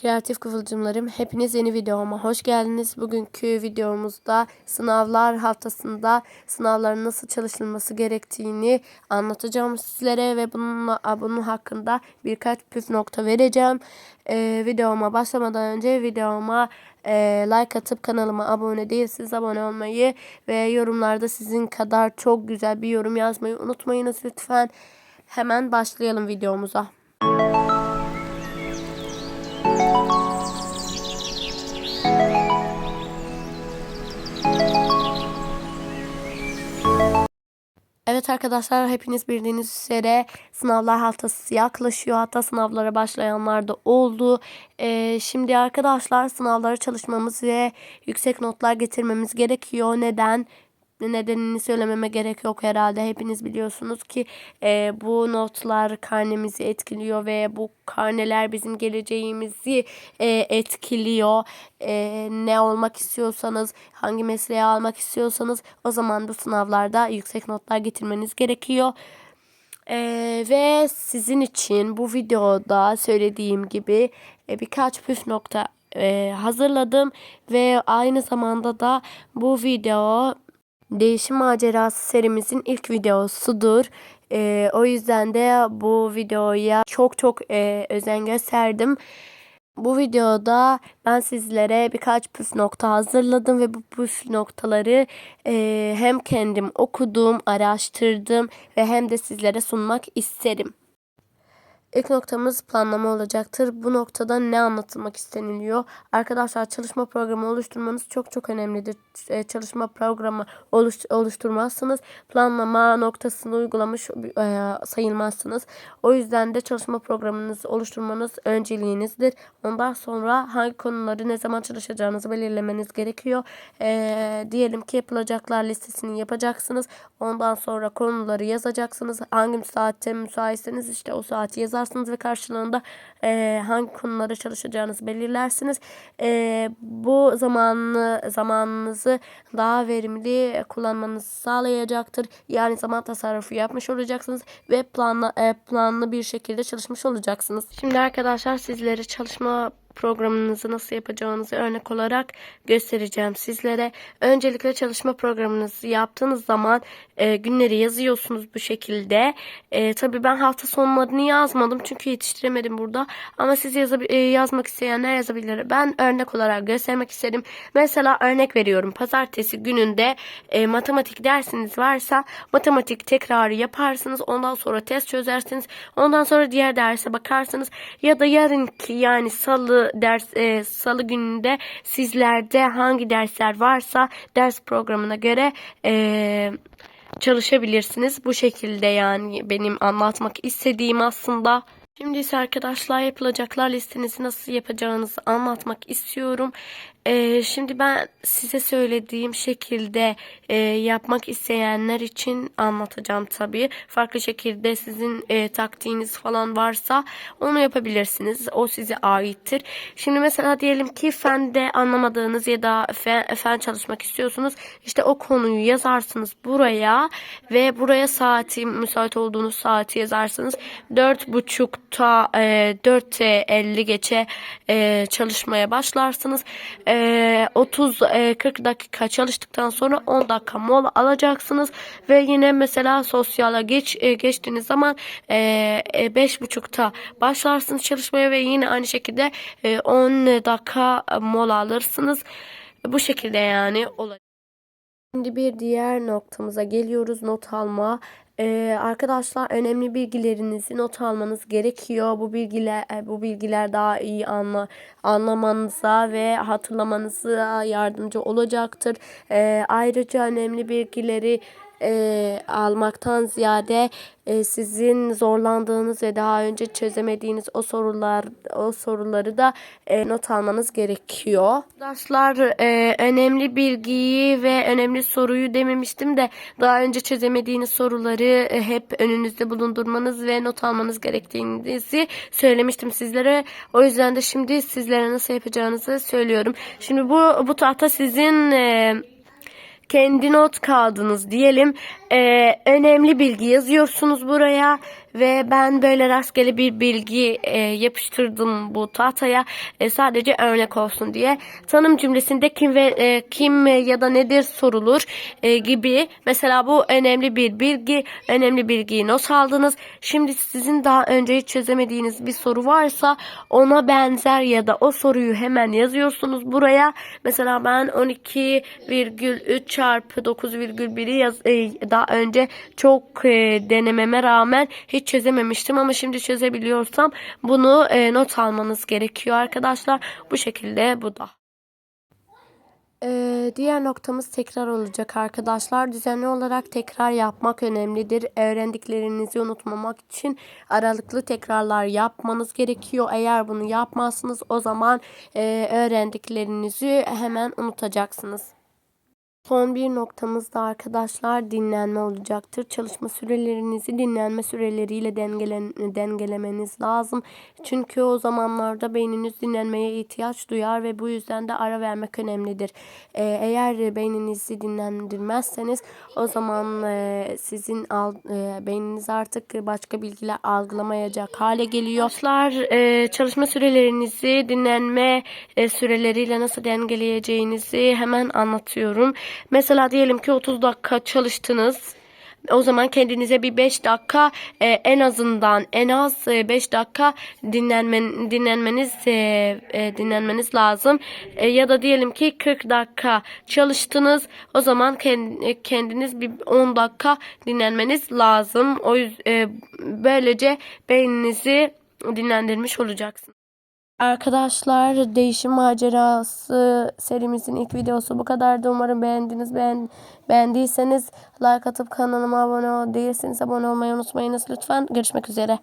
Kreatif Kıvılcımlarım, hepiniz yeni videoma hoş geldiniz. Bugünkü videomuzda sınavlar haftasında sınavların nasıl çalışılması gerektiğini anlatacağım sizlere ve bununla, bunun hakkında birkaç püf nokta vereceğim. Ee, videoma başlamadan önce videoma e, like atıp kanalıma abone değilseniz abone olmayı ve yorumlarda sizin kadar çok güzel bir yorum yazmayı unutmayınız lütfen. Hemen başlayalım videomuza. Evet arkadaşlar hepiniz bildiğiniz üzere sınavlar haftası yaklaşıyor. Hatta sınavlara başlayanlar da oldu. Ee, şimdi arkadaşlar sınavlara çalışmamız ve yüksek notlar getirmemiz gerekiyor. Neden? Nedenini söylememe gerek yok herhalde. Hepiniz biliyorsunuz ki e, bu notlar karnemizi etkiliyor ve bu karneler bizim geleceğimizi e, etkiliyor. E, ne olmak istiyorsanız, hangi mesleği almak istiyorsanız o zaman bu sınavlarda yüksek notlar getirmeniz gerekiyor. Ee, ve sizin için bu videoda söylediğim gibi e, birkaç püf nokta e, hazırladım ve aynı zamanda da bu video Değişim Macerası serimizin ilk videosudur. Ee, o yüzden de bu videoya çok çok e, özen gösterdim. Bu videoda ben sizlere birkaç püf nokta hazırladım ve bu püf noktaları e, hem kendim okudum, araştırdım ve hem de sizlere sunmak isterim. İlk noktamız planlama olacaktır. Bu noktada ne anlatılmak isteniliyor? Arkadaşlar çalışma programı oluşturmanız çok çok önemlidir. E, çalışma programı oluş, oluşturmazsanız planlama noktasını uygulamış e, sayılmazsınız. O yüzden de çalışma programınızı oluşturmanız önceliğinizdir. Ondan sonra hangi konuları ne zaman çalışacağınızı belirlemeniz gerekiyor. E, diyelim ki yapılacaklar listesini yapacaksınız. Ondan sonra konuları yazacaksınız. Hangi saatte müsaitseniz işte o saati yazar yazarsınız ve karşılığında e, hangi konulara çalışacağınızı belirlersiniz. E, bu zamanlı zamanınızı daha verimli kullanmanızı sağlayacaktır. Yani zaman tasarrufu yapmış olacaksınız ve planlı e, planlı bir şekilde çalışmış olacaksınız. Şimdi arkadaşlar sizlere çalışma programınızı nasıl yapacağınızı örnek olarak göstereceğim sizlere. Öncelikle çalışma programınızı yaptığınız zaman e, günleri yazıyorsunuz bu şekilde. E, tabii ben hafta sonlarını yazmadım çünkü yetiştiremedim burada. Ama siz yazab e, yazmak isteyenler yazabilir. Ben örnek olarak göstermek istedim. Mesela örnek veriyorum. Pazartesi gününde e, matematik dersiniz varsa matematik tekrarı yaparsınız. Ondan sonra test çözersiniz. Ondan sonra diğer derse bakarsınız. Ya da yarınki yani salı ders e, salı gününde sizlerde hangi dersler varsa ders programına göre e, çalışabilirsiniz. Bu şekilde yani benim anlatmak istediğim aslında. Şimdi ise arkadaşlar yapılacaklar listenizi nasıl yapacağınızı anlatmak istiyorum. Ee, şimdi ben size söylediğim şekilde e, yapmak isteyenler için anlatacağım tabii. Farklı şekilde sizin e, taktiğiniz falan varsa onu yapabilirsiniz. O size aittir. Şimdi mesela diyelim ki fende anlamadığınız ya da fen, fen çalışmak istiyorsunuz. İşte o konuyu yazarsınız buraya ve buraya saati müsait olduğunuz saati yazarsınız. 4.30'ta e, 4'te geçe e, çalışmaya başlarsınız. 30-40 dakika çalıştıktan sonra 10 dakika mola alacaksınız ve yine mesela sosyala geç e, geçtiğiniz zaman e, 5.30'ta başlarsınız çalışmaya ve yine aynı şekilde 10 dakika mola alırsınız. Bu şekilde yani olacak. Şimdi bir diğer noktamıza geliyoruz not alma. Ee, arkadaşlar önemli bilgilerinizi not almanız gerekiyor. Bu bilgiler e, bu bilgiler daha iyi anla, anlamanıza ve hatırlamanıza yardımcı olacaktır. Ee, ayrıca önemli bilgileri e, almaktan ziyade e, sizin zorlandığınız ve daha önce çözemediğiniz o sorular o soruları da e, not almanız gerekiyor. Arkadaşlar e, önemli bilgiyi ve önemli soruyu dememiştim de daha önce çözemediğiniz soruları e, hep önünüzde bulundurmanız ve not almanız gerektiğinizi söylemiştim sizlere. O yüzden de şimdi sizlere nasıl yapacağınızı söylüyorum. Şimdi bu bu tahta sizin e, kendi not kağıdınız diyelim. E, önemli bilgi yazıyorsunuz buraya ve ben böyle rastgele bir bilgi e, yapıştırdım bu tahtaya e, sadece örnek olsun diye. Tanım cümlesinde kim ve e, kim ya da nedir sorulur e, gibi. Mesela bu önemli bir bilgi, önemli bilgiyi not aldınız. Şimdi sizin daha önce hiç çözemediğiniz bir soru varsa ona benzer ya da o soruyu hemen yazıyorsunuz buraya. Mesela ben 12,3 çarpı 9,1'i yaz, e, daha önce çok e, denememe rağmen hiç çözememiştim ama şimdi çözebiliyorsam bunu e, not almanız gerekiyor arkadaşlar. Bu şekilde bu da. Ee, diğer noktamız tekrar olacak arkadaşlar. Düzenli olarak tekrar yapmak önemlidir. Öğrendiklerinizi unutmamak için aralıklı tekrarlar yapmanız gerekiyor. Eğer bunu yapmazsınız o zaman e, öğrendiklerinizi hemen unutacaksınız. Son bir noktamız da arkadaşlar dinlenme olacaktır. Çalışma sürelerinizi dinlenme süreleriyle dengelen, dengelemeniz lazım. Çünkü o zamanlarda beyniniz dinlenmeye ihtiyaç duyar ve bu yüzden de ara vermek önemlidir. Ee, eğer beyninizi dinlendirmezseniz o zaman e, sizin al, e, beyniniz artık başka bilgiler algılamayacak hale geliyor. Arkadaşlar e, çalışma sürelerinizi dinlenme e, süreleriyle nasıl dengeleyeceğinizi hemen anlatıyorum. Mesela diyelim ki 30 dakika çalıştınız. O zaman kendinize bir 5 dakika e, en azından en az 5 dakika dinlenmen, dinlenmeniz e, e, dinlenmeniz lazım. E, ya da diyelim ki 40 dakika çalıştınız. O zaman kend, kendiniz bir 10 dakika dinlenmeniz lazım. O yüzden e, böylece beyninizi dinlendirmiş olacaksınız. Arkadaşlar değişim macerası serimizin ilk videosu bu kadardı. Umarım beğendiniz. Beğen, beğendiyseniz like atıp kanalıma abone ol değilseniz abone olmayı unutmayınız lütfen. Görüşmek üzere.